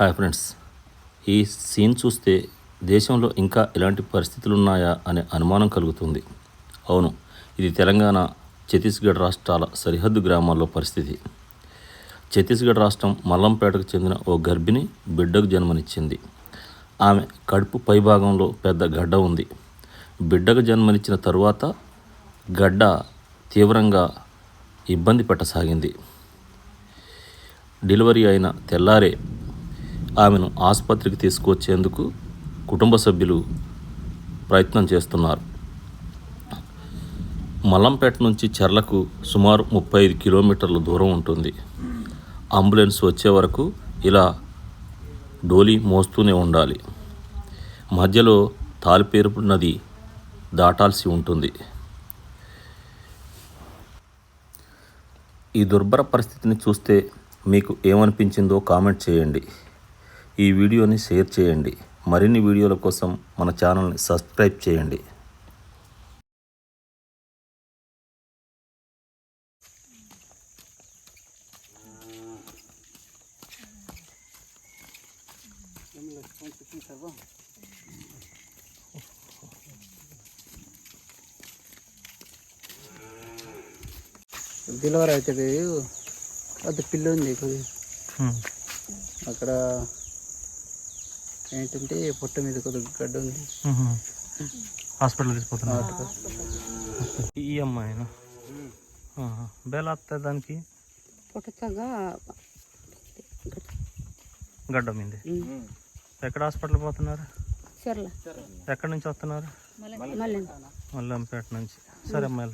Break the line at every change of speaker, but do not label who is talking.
Hi friends. ఈ scene చూస్తే దేశంలో ఇంకా ఇలాంటి పరిస్థితులు ఉన్నాయా అనే అనుమానం కలుగుతుంది. అవును ఇది తెలంగాణ ఛత్తీస్గఢ్ రాష్ట్రాల సరిహద్దు గ్రామాల్లో పరిస్థితి. ఛత్తీస్గఢ్ రాష్ట్రం మల్లంపేటకు చెందిన ఓ గర్భిణి బిడ్డకు జన్మనిచ్చింది. ఆమె కడుపు పైభాగంలో పెద్ద గడ్డ ఉంది. బిడ్డకు జన్మనిచ్చిన తరువాత గడ్డ తీవ్రంగా ఇబ్బంది పెట్టసాగింది. డెలివరీ అయిన తెల్లారే ఆమెను ఆసుపత్రికి తీసుకువచ్చేందుకు కుటుంబ సభ్యులు ప్రయత్నం చేస్తున్నారు. మల్లంపేట నుంచి చెర్లకు సుమారు ముప్పై ఐదు కిలోమీటర్ల దూరం ఉంటుంది. అంబులెన్స్ వచ్చే వరకు ఇలా డోలీ మోస్తూనే ఉండాలి. మధ్యలో తాలిపేరుపు నది దాటాల్సి ఉంటుంది. ఈ దుర్భర పరిస్థితిని చూస్తే మీకు ఏమనిపించిందో కామెంట్ చేయండి. ఈ వీడియోని షేర్ చేయండి. మరిన్ని వీడియోల కోసం మన ఛానల్ని సబ్స్క్రైబ్ చేయండి.
డెలివరీ అవుతుంది. అది పిల్ల ఉంది. కొద్ది అక్కడ ఏంటంటే పొట్ట మీద కొద్దిగా గడ్డ ఉంది.
హాస్పిటల్. తీసుకుపోతున్నా ఈ అమ్మాయి బేల వస్తుంది దానికి?
పుట్టగా
గడ్డ మీద. ఎక్కడ హాస్పిటల్ పోతున్నారు? ఎక్కడి నుంచి వస్తున్నారు? మల్లంపేట నుంచి. సరే అమ్మాయి